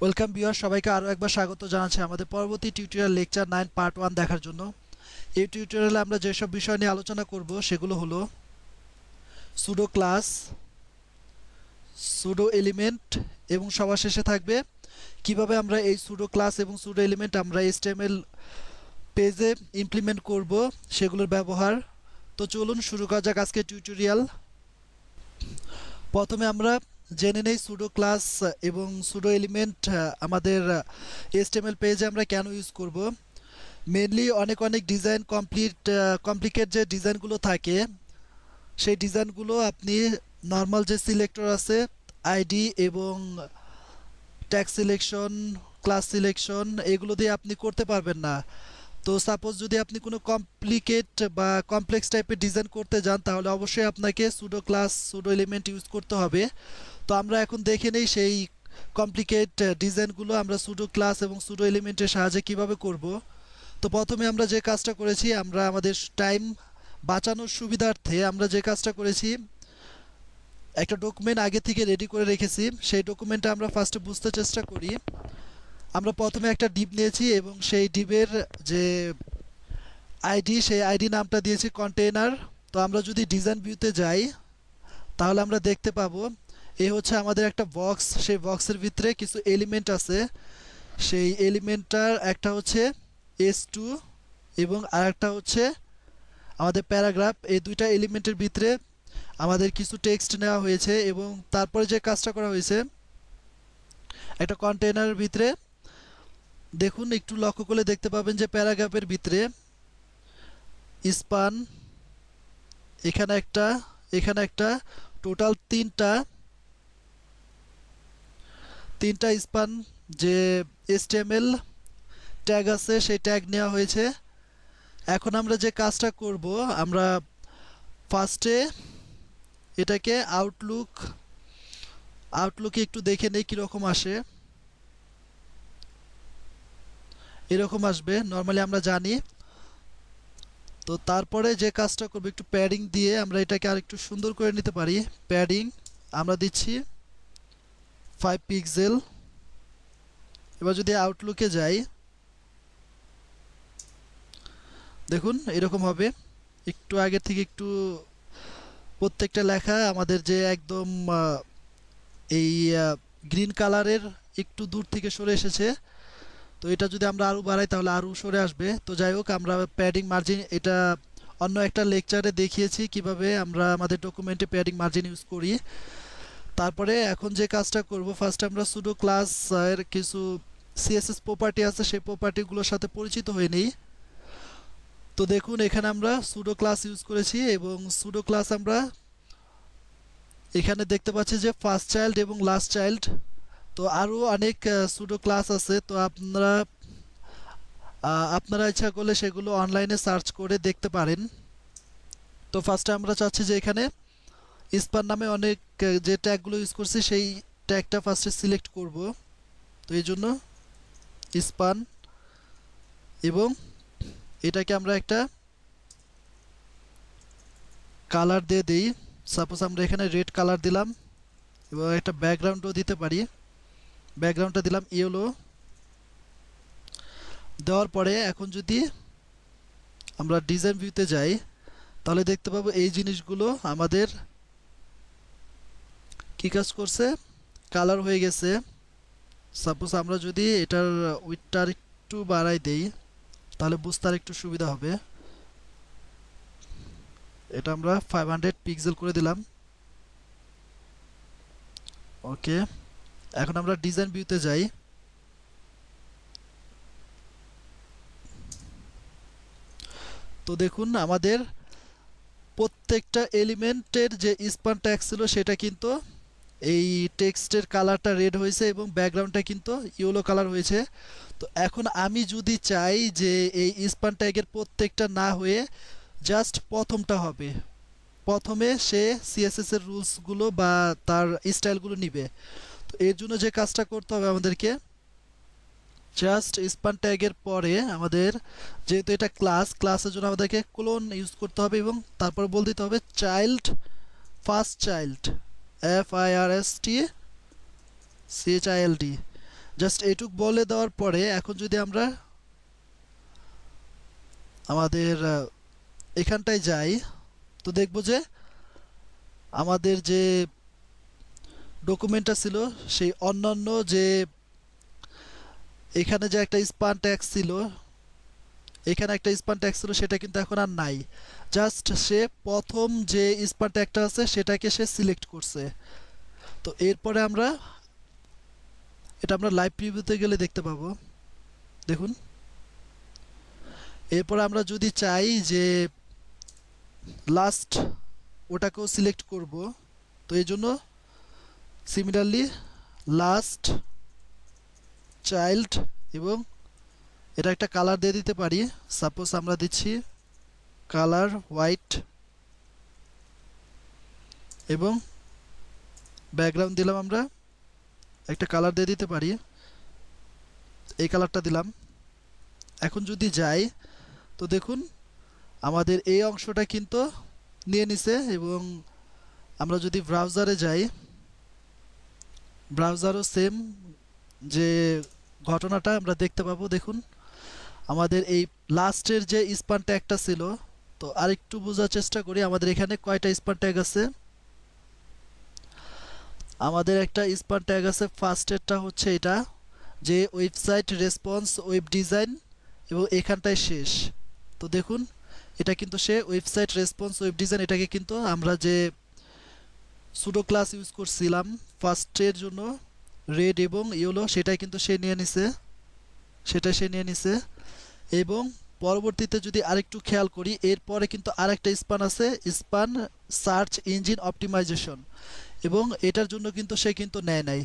Welcome viewer সবাইকে আরও একবার স্বাগত জানাচ্ছি আমাদের পরবর্তী tutorial lecture nine part one দেখার জন্য। এই টিউটোরিয়ালে আমরা যেসব বিষয় নিয়ে আলোচনা করব, সেগুলো হলো সুডো ক্লাস সুডো এলিমেন্ট এবং সবার শেষে থাকবে কীভাবে আমরা এই সুডো ক্লাস এবং সুডো এলিমেন্ট আমরা এসটিএমএল পেজে ইমপ্লিমেন্ট করব, সেগুলোর ব্যবহার। তো চলুন শুরু করা যাক আজকে টিউটোরিয়াল প্রথমে আমরা জেনে নেই সুডো ক্লাস এবং সুডো এলিমেন্ট আমাদের এসটিএমএল পেজে আমরা কেন ইউজ করব? মেনলি অনেক অনেক ডিজাইন কমপ্লিট কমপ্লিকেট যে ডিজাইনগুলো থাকে, সেই ডিজাইনগুলো আপনি নর্মাল যে সিলেক্টর আছে আইডি এবং ট্যাক্স সিলেকশন ক্লাস সিলেকশন এগুলো দিয়ে আপনি করতে পারবেন না। তো সাপোজ যদি আপনি কোনো কমপ্লিকেট বা কমপ্লেক্স টাইপের ডিজাইন করতে যান, তাহলে অবশ্যই আপনাকে pseudo class pseudo element use করতে হবে। তো আমরা এখন দেখে নেই সেই কমপ্লিকেট ডিজাইনগুলো আমরা সুডো ক্লাস এবং সুডো এলিমেন্টের সাহায্যে কীভাবে করব। তো প্রথমে আমরা যে কাজটা করেছি, আমরা আমাদের টাইম বাঁচানোর সুবিধার্থে আমরা যে কাজটা করেছি, একটা ডকুমেন্ট আগে থেকে রেডি করে রেখেছি। সেই ডকুমেন্টটা আমরা ফার্স্টে বুঝতে চেষ্টা করি। আমরা প্রথমে একটা ডিপ নিয়েছি এবং সেই ডিপের যে আইডি, সেই আইডি নামটা দিয়েছি কন্টেনার তো আমরা যদি ডিজাইন ভিউতে যাই, তাহলে আমরা দেখতে পাবো, এ হচ্ছে আমাদের একটা বক্স সেই বক্সের ভিতরে কিছু এলিমেন্ট আছে। সেই এলিমেন্টটার একটা হচ্ছে এস টু এবং আরেকটা হচ্ছে আমাদের প্যারাগ্রাফ এই দুইটা এলিমেন্টের ভিতরে আমাদের কিছু টেক্সট নেওয়া হয়েছে এবং তারপরে যে কাজটা করা হয়েছে, একটা কন্টেনারের ভিতরে দেখুন, একটু লক্ষ্য করলে দেখতে পাবেন যে প্যারাগ্রাফের ভিতরে স্পান, এখানে একটা এখানে একটা, টোটাল তিনটা তিনটা স্পান যে এসটিএমএল ট্যাগ আছে, সেই ট্যাগ নেওয়া হয়েছে। এখন আমরা যে কাজটা করব, আমরা ফার্স্টে এটাকে আউটলুক আউটলুকে একটু দেখে নেই কীরকম আসে। এরকম আসবে। নর্মালি আমরা জানি। তো তারপরে যে কাজটা করব, একটু প্যাডিং দিয়ে আমরা এটাকে আর একটু সুন্দর করে নিতে পারি। প্যাডিং আমরা দিচ্ছি ফাইভ পিক্সেল এবার যদি আউটলুকে যাই, দেখুন এরকম হবে। একটু আগের থেকে একটু প্রত্যেকটা লেখা আমাদের যে একদম এই গ্রিন কালারের একটু দূর থেকে সরে এসেছে। তো এটা যদি আমরা আরও বাড়াই, তাহলে আরও সরে আসবে। তো যাই হোক, আমরা প্যাডিং মার্জিন এটা অন্য একটা লেকচারে দেখিয়েছি কীভাবে আমরা আমাদের ডকুমেন্টে প্যাডিং মার্জিন ইউজ করি। তারপরে এখন যে কাজটা করব ফার্স্ট আমরা সুডো ক্লাস এর কিছু সিএসএস প্রপার্টি আছে, সেই প্রপার্টিগুলোর সাথে পরিচিত হয়ে নিই। তো দেখুন, এখানে আমরা সুডো ক্লাস ইউজ করেছি এবং সুডো ক্লাস আমরা এখানে দেখতে পাচ্ছি যে ফার্স্ট চাইল্ড এবং লাস্ট চাইল্ড তো আরও অনেক সুডো ক্লাস আছে। তো আপনারা আপনারা ইচ্ছা করলে সেগুলো অনলাইনে সার্চ করে দেখতে পারেন। তো ফার্স্টে আমরা চাচ্ছি যে এখানে স্পান নামে অনেক যে ট্যাগগুলো ইউজ করছি, সেই ট্যাগটা ফার্স্টে সিলেক্ট করব। তো এই জন্য স্পান এবং এটাকে আমরা একটা কালার দিয়ে দিই। সাপোজ আমরা এখানে রেড কালার দিলাম এবং একটা ব্যাকগ্রাউন্ডও দিতে পারি। ব্যাকগ্রাউন্ডটা দিলাম ইয়েলো। দেওয়ার পরে এখন যদি আমরা ডিজাইন ভিউতে যাই, তাহলে দেখতে পাবো এই জিনিসগুলো আমাদের কি কাজ করছে? কালার হয়ে গেছে। সাপোজ আমরা যদি এটার উইথটা একটু বাড়াই দেই, তাহলে বুঝতে আর একটু সুবিধা হবে। এটা আমরা ফাইভ হান্ড্রেড পিক্সেল করে দিলাম। ওকে এখন আমরা ডিজাইন ভিউতে যাই। তো দেখুন, আমাদের প্রত্যেকটা এলিমেন্টের যে স্পান ট্যাক্স ছিল, সেটা কিন্তু এই টেক্সটের কালারটা রেড হয়েছে এবং ব্যাকগ্রাউন্ডটা কিন্তু ইয়েলো কালার হয়েছে। তো এখন আমি যদি চাই যে এই স্পান ট্যাগের প্রত্যেকটা না হয়ে জাস্ট প্রথমটা হবে। প্রথমে সে সিএসএসের রুলসগুলো বা তার স্টাইলগুলো নিবে। এর জন্য যে কাজটা করতে হবে আমাদেরকে জাস্ট স্পান ট্যাগের পরে আমাদের যেহেতু এটা ক্লাস ক্লাসের জন্য আমাদেরকে ক্লোন ইউজ করতে হবে এবং তারপর বল দিতে হবে child first child F I R S T C H I L D just এইটুক বলে দেওয়ার পরে এখন যদি আমরা আমাদের এখানটায় যাই, তো দেখব যে আমাদের যে ডকুমেন্টটা ছিল, সেই অন্যান্য যে এখানে যে একটা স্পান ট্যাক্স ছিল, এখানে একটা স্পান ট্যাক্স ছিল, সেটা কিন্তু এখন আর নাই। জাস্ট সে প্রথম যে স্পান ট্যাগটা আছে, সেটাকে সে সিলেক্ট করছে। তো এরপরে আমরা, এটা আমরা লাইভ প্রিভিউতে গেলে দেখতে পাবো। দেখুন। এরপর আমরা যদি চাই যে লাস্ট ওটাকেও সিলেক্ট করব, তো এই জন্য সিমিলারলি লাস্ট চাইল্ড এবং এটা একটা কালার দিয়ে দিতে পারি। সাপোজ আমরা দিচ্ছি কালার হোয়াইট এবং ব্যাকগ্রাউন্ড দিলাম আমরা, একটা কালার দিয়ে দিতে পারি। এই কালারটা দিলাম। এখন যদি যাই, তো দেখুন, আমাদের এই অংশটা কিন্তু নিয়ে নিছে এবং আমরা যদি ব্রাউজারে যাই ব্রাউজারও সেম যে ঘটনাটা আমরা দেখতে পাবো, দেখুন। আমাদের এই লাস্টের যে স্পান ট্যাগটা ছিল, তো আরেকটু বোঝার চেষ্টা করি, আমাদের এখানে কয়টা স্পান ট্যাগ আছে? আমাদের একটা স্পান ট্যাগ আছে ফার্স্টেরটা হচ্ছে এটা, যে ওয়েবসাইট রেসপন্স ওয়েব ডিজাইন এবং এখানটায় শেষ। তো দেখুন, এটা কিন্তু সে ওয়েবসাইট রেসপন্স ওয়েব ডিজাইন এটাকে কিন্তু আমরা যে সুডো ক্লাস ইউজ করছিলাম ফার্স্টের জন্য রেড এবং ইয়েলো সেটাই কিন্তু সে নিয়ে নিছে। সেটা সে নিয়ে নিছে। এবং পরবর্তীতে যদি আরেকটু খেয়াল করি, এরপরে কিন্তু আরেকটা স্পান আছে, স্পান সার্চ ইঞ্জিন অপটিমাইজেশন। এবং এটার জন্য কিন্তু সে কিন্তু নেয় নাই।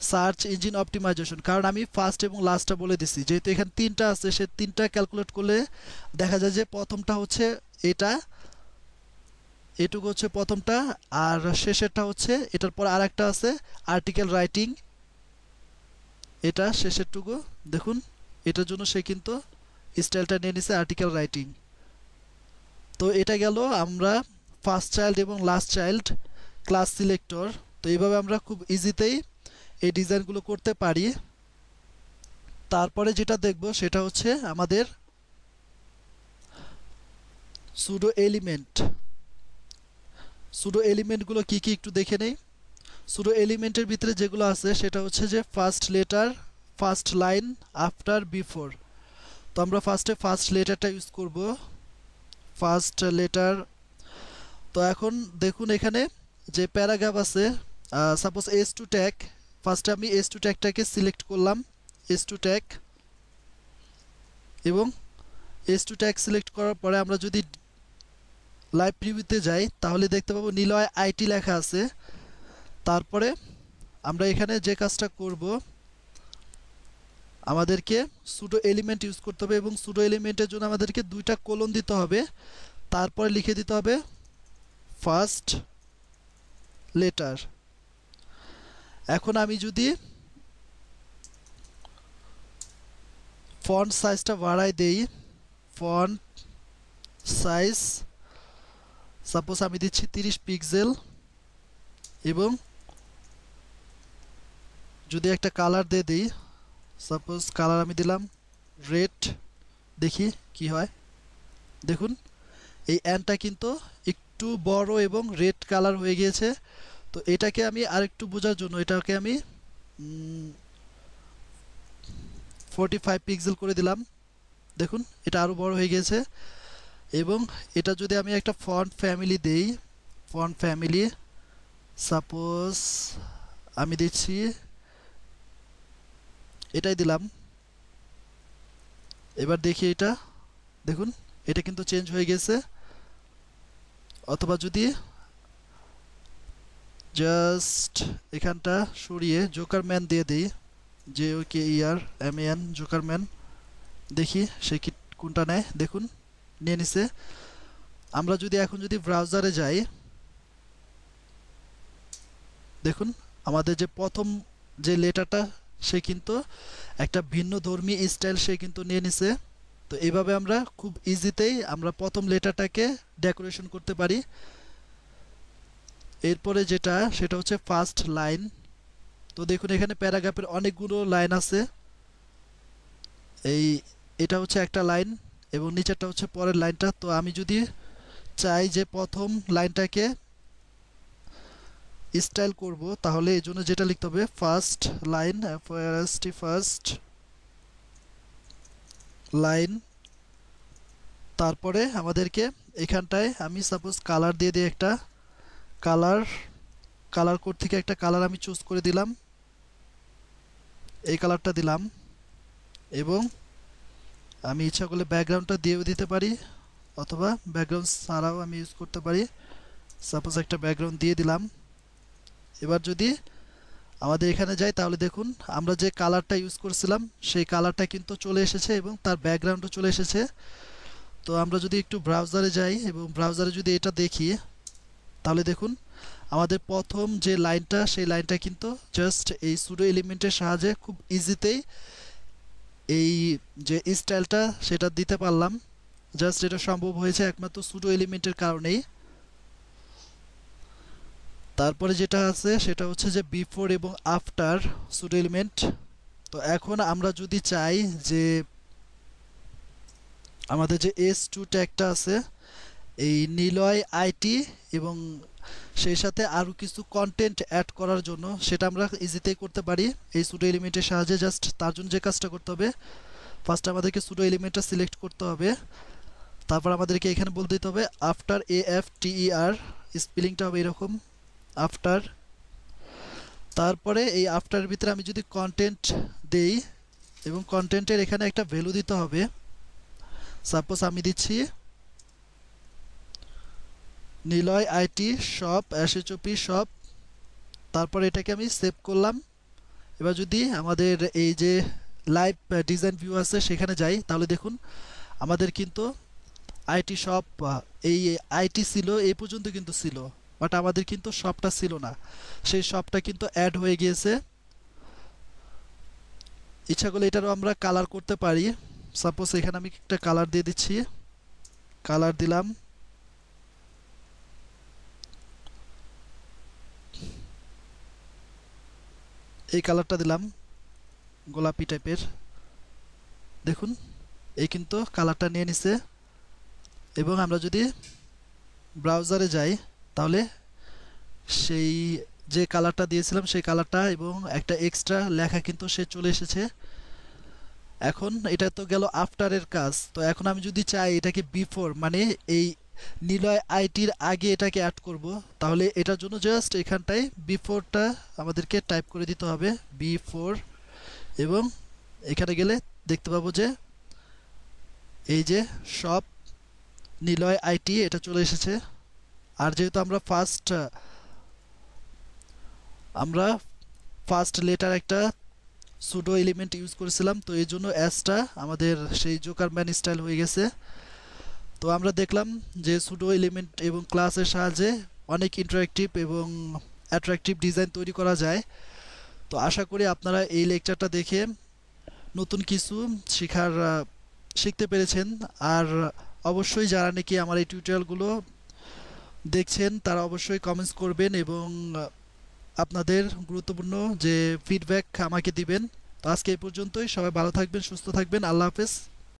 Search engine optimization. কারণ আমি ফার্স্ট এবং লাস্টটা বলে দিছি। যেহেতু এখানে তিনটা আছে, সে তিনটা ক্যালকুলেট করলে দেখা যায় যে প্রথমটা হচ্ছে এটা এটুকু হচ্ছে প্রথমটা, আর শেষেরটা হচ্ছে, এটার পর আর একটা আছে আর্টিকেল রাইটিং এটা শেষেরটুকু, দেখুন, এটার জন্য সে কিন্তু স্টাইলটা নিয়ে নিছে আর্টিকেল রাইটিং তো এটা গেল আমরা ফার্স্ট চাইল্ড এবং লাস্ট চাইল্ড ক্লাস সিলেক্টর তো এইভাবে আমরা খুব ইজিতেই এই ডিজাইনগুলো করতে পারি। তারপরে যেটা দেখব সেটা হচ্ছে আমাদের সুডো এলিমেন্ট সুডো এলিমেন্টগুলো কি কি একটু দেখে নেই? সুডো এলিমেন্টের ভিতরে যেগুলো আছে, সেটা হচ্ছে যে first letter first line after before তো আমরা ফার্স্টে ফার্স্ট লেটারটা ইউজ করব। ফার্স্ট লেটার তো এখন দেখুন এখানে যে প্যারাগ্রাফ আছে সাপোজ এস টু ট্যাগ ফার্স্টে আমি এস টু ট্যাগটাকে সিলেক্ট করলাম এস টু ট্যাগ এবং এস টু ট্যাগ সিলেক্ট করার পরে আমরা যদি লাইভ প্রিভিউতে যাই, তাহলে দেখতে পাবো নিলয় আইটি লেখা আছে। তারপরে আমরা এখানে যে কাজটা করব, আমাদেরকে সুডো এলিমেন্ট ইউজ করতে হবে এবং সুডো এলিমেন্টের জন্য আমাদেরকে দুইটা কোলন দিতে হবে। তারপরে লিখে দিতে হবে ফার্স্ট লেটার এখন আমি যদি ফন্ট সাইজটা বাড়াই দেই ফন্ট সাইজ সাপোজ আমি দিচ্ছি তিরিশ পিক্সেল এবং যদি একটা কালার দিয়ে দিই সাপোজ কালার আমি দিলাম রেড দেখি কি হয়। দেখুন, এই অ্যানটা কিন্তু একটু বড় এবং রেড কালার হয়ে গিয়েছে। তো এটাকে আমি আরেকটু বোঝার জন্য, এটাকে আমি ফোরটি ফাইভ পিক্সেল করে দিলাম। দেখুন, এটা আরও বড় হয়ে গিয়েছে। এবং এটা যদি আমি একটা ফন্ট ফ্যামিলি দেই ফন্ট ফ্যামিলি সাপোজ আমি দিচ্ছি, এটাই দিলাম। এবার দেখি এটা, দেখুন, এটা কিন্তু চেঞ্জ হয়ে গেছে। অথবা যদি জাস্ট এখানটা সরিয়ে জোকার ম্যান দিয়ে দিই J O K E R M N joker man দেখি সে কি কোনটা নেয়, দেখুন। নিয়ে নিছে। আমরা যদি এখন যদি ব্রাউজারে যাই, দেখুন, আমাদের যে প্রথম যে লেটারটা সে কিন্তু একটা ভিন্ন ধর্মী স্টাইল সে কিন্তু নিয়ে নিছে। তো এইভাবে আমরা খুব ইজিতেই আমরা প্রথম লেটারটাকে ডেকোরেশন করতে পারি। এরপরে যেটা, সেটা হচ্ছে ফার্স্ট লাইন তো দেখুন, এখানে প্যারাগ্রাফের অনেকগুলো লাইন আছে। এই, এটা হচ্ছে একটা লাইন এবং নিচেরটা হচ্ছে পরের লাইনটা। তো আমি যদি চাই যে প্রথম লাইনটাকে স্টাইল করব, তাহলে এই জন্য যেটা লিখতে হবে first line first first line তারপরে আমাদেরকে এখানটায় আমি সাপোজ কালার দিয়ে দিই একটা কালার কালার কোড থেকে একটা কালার আমি চুজ করে দিলাম। এই কালারটা দিলাম এবং আমি ইচ্ছা করলে ব্যাকগ্রাউন্ডটা দিয়েও দিতে পারি, অথবা ব্যাকগ্রাউন্ড ছাড়াও আমি ইউজ করতে পারি। সাপোজ একটা ব্যাকগ্রাউন্ড দিয়ে দিলাম। এবার যদি আমাদের এখানে যাই, তাহলে দেখুন, আমরা যে কালারটা ইউজ করছিলাম, সেই কালারটা কিন্তু চলে এসেছে এবং তার ব্যাকগ্রাউন্ডও চলে এসেছে। তো আমরা যদি একটু ব্রাউজারে যাই এবং ব্রাউজারে যদি এটা দেখি, তাহলে দেখুন, আমাদের প্রথম যে লাইনটা সেই লাইনটা কিন্তু জাস্ট এই সুডো এলিমেন্টের সাহায্যে খুব ইজিতেই এই যে স্টাইলটা সেটা দিতে পারলাম। জাস্ট এটা সম্ভব হয়েছে একমাত্র সুডো এলিমেন্টের কারণেই। তারপরে যেটা আছে, সেটা হচ্ছে যে বিফোর এবং আফটার সুডো এলিমেন্ট তো এখন আমরা যদি চাই যে আমাদের যে এস টু ট্যাগটা আছে, এই নিলয় আইটি এবং সেই সাথে আরও কিছু কন্টেন্ট অ্যাড করার জন্য সেটা আমরা ইজিতেই করতে পারি। এই সুডো এলিমেন্টের সাহায্যে জাস্ট তার জন্য যে কাজটা করতে হবে ফার্স্ট আমাদেরকে সুডো এলিমেন্টটা সিলেক্ট করতে হবে। তারপর আমাদেরকে এখানে বলতে দিতে হবে আফটার এ এফ টিই আর স্পেলিংটা হবে এরকম আফটার তারপরে এই আফটারের ভিতরে আমি যদি কন্টেন্ট দেই, এবং কন্টেন্টের এখানে একটা ভ্যালু দিতে হবে। সাপোজ আমি দিচ্ছি নিলয় আইটি শপ অ্যাসেচপি শপ তারপর এটাকে আমি সেভ করলাম। এবার যদি আমাদের এই যে লাইভ ডিজাইন ভিউ আছে, সেখানে যাই, তাহলে দেখুন, আমাদের কিন্তু আইটি শপ এই আইটি ছিল, এই পর্যন্ত কিন্তু ছিল। বাট আমাদের কিন্তু শপটা ছিল না। সেই শপটা কিন্তু অ্যাড হয়ে গিয়েছে। ইচ্ছা করলে এটারও আমরা কালার করতে পারি। সাপোজ এখানে আমি একটা কালার দিয়ে দিচ্ছি। কালার দিলাম। এই কালারটা দিলাম গোলাপি টাইপের দেখুন, এই কিন্তু কালারটা নিয়ে নিছে। এবং আমরা যদি ব্রাউজারে যাই, তাহলে সেই যে কালারটা দিয়েছিলাম, সেই কালারটা এবং একটা এক্সট্রা লেখা কিন্তু সে চলে এসেছে। এখন এটা তো গেল আফটারের কাজ। তো এখন আমি যদি চাই এটাকে বিফোর মানে এই নিলয় আইটির আগে এটাকে অ্যাড করব। তাহলে এটার জন্য জাস্ট এখানটায় বিফোরটা আমাদেরকে টাইপ করে দিতে হবে বি ফোর এবং এখানে গেলে দেখতে পাবো যে এই যে সব নিলয় আইটি, এটা চলে এসেছে। আর যেহেতু আমরা ফার্স্ট আমরা ফার্স্ট লেটার একটা সুডো এলিমেন্ট ইউজ করেছিলাম, তো এই জন্য অ্যাসটা আমাদের সেই জোকার ম্যান স্টাইল হয়ে গেছে। তো আমরা দেখলাম যে সুডো এলিমেন্ট এবং ক্লাসের সাহায্যে অনেক ইন্টারাক্টিভ এবং অ্যাট্রাকটিভ ডিজাইন তৈরি করা যায়। তো আশা করি আপনারা এই লেকচারটা দেখে নতুন কিছু শেখার শিখতে পেরেছেন। আর অবশ্যই যারা নাকি আমার এই টিউটোরিয়ালগুলো দেখছেন, তারা অবশ্যই কমেন্টস করবেন এবং আপনাদের গুরুত্বপূর্ণ যে ফিডব্যাক আমাকে দিবেন। তো আজকে এই পর্যন্তই। সবাই ভালো থাকবেন, সুস্থ থাকবেন। আল্লাহ হাফেজ।